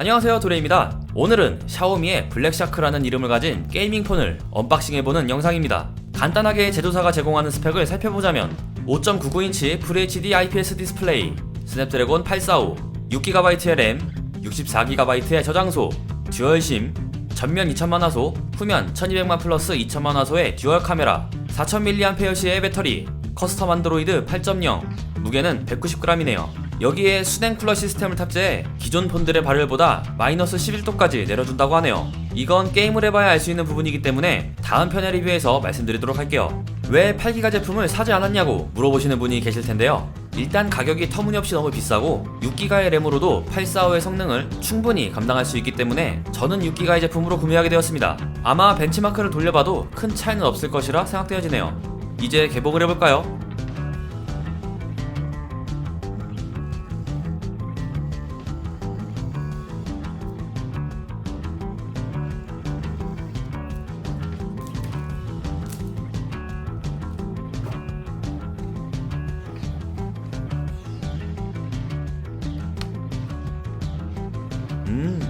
안녕하세요 도레입니다. 오늘은 샤오미의 블랙샤크라는 이름을 가진 게이밍 폰을 언박싱해보는 영상입니다. 간단하게 제조사가 제공하는 스펙을 살펴보자면 5.99인치 FHD IPS 디스플레이 스냅드래곤 845 6GB의 램 64GB의 저장소 듀얼심 전면 2000만 화소 후면 1200만 플러스 2000만 화소의 듀얼 카메라 4000mAh의 배터리 커스텀 안드로이드 8.0 무게는 190g이네요 여기에 수냉 쿨러 시스템을 탑재해 기존 폰들의 발열보다 마이너스 11도까지 내려준다고 하네요. 이건 게임을 해봐야 알 수 있는 부분이기 때문에 다음 편의 리뷰에서 말씀드리도록 할게요. 왜 8기가 제품을 사지 않았냐고 물어보시는 분이 계실 텐데요. 일단 가격이 터무니없이 너무 비싸고 6기가의 램으로도 845의 성능을 충분히 감당할 수 있기 때문에 저는 6기가의 제품으로 구매하게 되었습니다. 아마 벤치마크를 돌려봐도 큰 차이는 없을 것이라 생각되어지네요. 이제 개봉을 해볼까요? 음.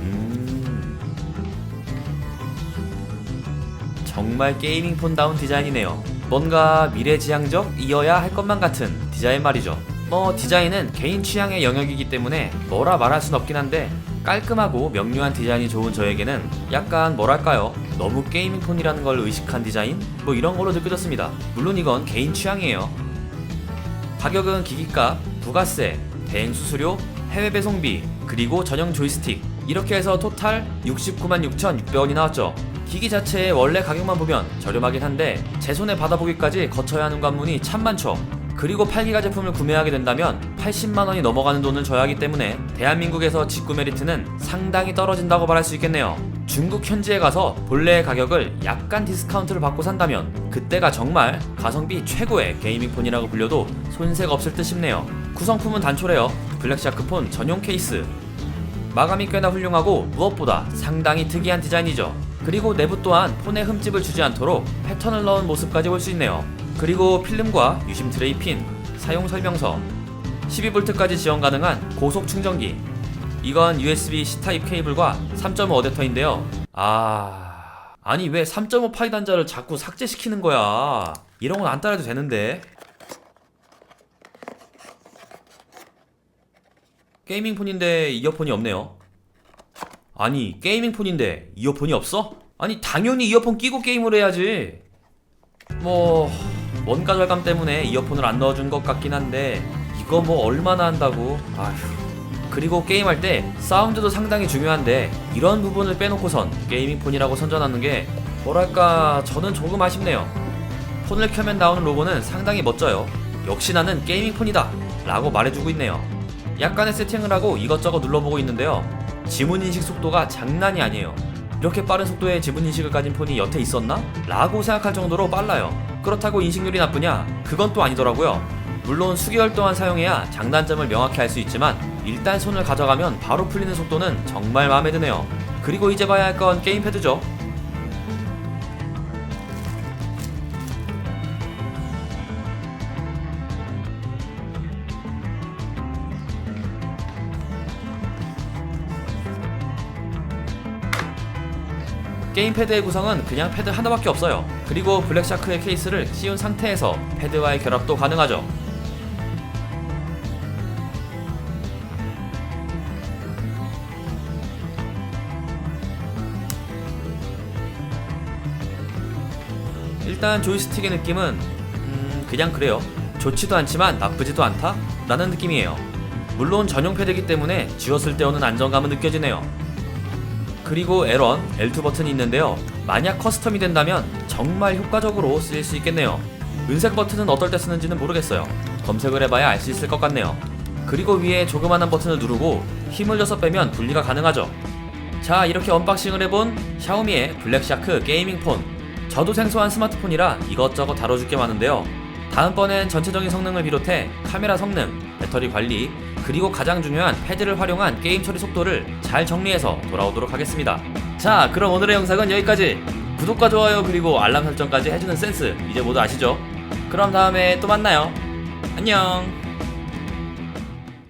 음. 정말 게이밍 폰다운 디자인이네요. 뭔가 미래지향적이어야 할 것만 같은 디자인 말이죠. 뭐 디자인은 개인 취향의 영역이기 때문에 뭐라 말할 순 없긴 한데 깔끔하고 명료한 디자인이 좋은 저에게는 약간 뭐랄까요 너무 게이밍폰이라는 걸 의식한 디자인? 뭐 이런 걸로 느껴졌습니다. 물론 이건 개인 취향이에요. 가격은 기기값, 부가세, 대행 수수료, 해외 배송비, 그리고 전용 조이스틱 이렇게 해서 토탈 69만 6,600원이 나왔죠. 기기 자체의 원래 가격만 보면 저렴하긴 한데 제 손에 받아보기까지 거쳐야 하는 관문이 참 많죠. 그리고 8기가 제품을 구매하게 된다면 80만 원이 넘어가는 돈을 줘야 하기 때문에 대한민국에서 직구 메리트는 상당히 떨어진다고 말할 수 있겠네요. 중국 현지에 가서 본래의 가격을 약간 디스카운트를 받고 산다면 그때가 정말 가성비 최고의 게이밍 폰이라고 불려도 손색 없을 듯 싶네요. 구성품은 단촐해요. 블랙샤크 폰 전용 케이스. 마감이 꽤나 훌륭하고 무엇보다 상당히 특이한 디자인이죠. 그리고 내부 또한 폰에 흠집을 주지 않도록 패턴을 넣은 모습까지 볼 수 있네요. 그리고 필름과 유심 트레이 핀, 사용 설명서, 12V까지 지원 가능한 고속 충전기. 이건 USB C 타입 케이블과 3.5 어댑터인데요. 아, 아니 왜 3.5 파이 단자를 자꾸 삭제시키는 거야? 이런 건 안 따라도 되는데. 게이밍 폰인데 이어폰이 없네요. 아니 게이밍 폰인데 이어폰이 없어? 아니 당연히 이어폰 끼고 게임을 해야지. 뭐 원가 절감 때문에 이어폰을 안 넣어준 것 같긴 한데 이거 뭐 얼마나 한다고? 아휴. 그리고 게임할 때 사운드도 상당히 중요한데 이런 부분을 빼놓고선 게이밍 폰이라고 선전하는 게 뭐랄까 저는 조금 아쉽네요. 폰을 켜면 나오는 로고는 상당히 멋져요. 역시 나는 게이밍 폰이다 라고 말해주고 있네요. 약간의 세팅을 하고 이것저것 눌러보고 있는데요. 지문 인식 속도가 장난이 아니에요. 이렇게 빠른 속도의 지문 인식을 가진 폰이 여태 있었나? 라고 생각할 정도로 빨라요. 그렇다고 인식률이 나쁘냐? 그건 또 아니더라고요. 물론 수개월 동안 사용해야 장단점을 명확히 알 수 있지만 일단 손을 가져가면 바로 풀리는 속도는 정말 마음에 드네요. 그리고 이제 봐야 할 건 게임패드죠. 게임 패드의 구성은 그냥 패드 하나밖에 없어요. 그리고 블랙샤크의 케이스를 씌운 상태에서 패드와의 결합도 가능하죠. 일단 조이스틱의 느낌은 음, 그냥 그래요. 좋지도 않지만 나쁘지도 않다? 라는 느낌이에요. 물론 전용 패드이기 때문에 쥐었을 때 오는 안정감은 느껴지네요. 그리고 L1, L2 버튼이 있는데요. 만약 커스텀이 된다면 정말 효과적으로 쓰일 수 있겠네요. 은색 버튼은 어떨 때 쓰는지는 모르겠어요. 검색을 해봐야 알 수 있을 것 같네요. 그리고 위에 조그만한 버튼을 누르고 힘을 줘서 빼면 분리가 가능하죠. 자, 이렇게 언박싱을 해본 샤오미의 블랙샤크 게이밍 폰. 저도 생소한 스마트폰이라 이것저것 다뤄줄 게 많은데요. 다음번엔 전체적인 성능을 비롯해 카메라 성능, 배터리 관리, 그리고 가장 중요한 패드를 활용한 게임 처리 속도를 잘 정리해서 돌아오도록 하겠습니다. 자, 그럼 오늘의 영상은 여기까지. 구독과 좋아요 그리고 알람 설정까지 해주는 센스 이제 모두 아시죠? 그럼 다음에 또 만나요. 안녕.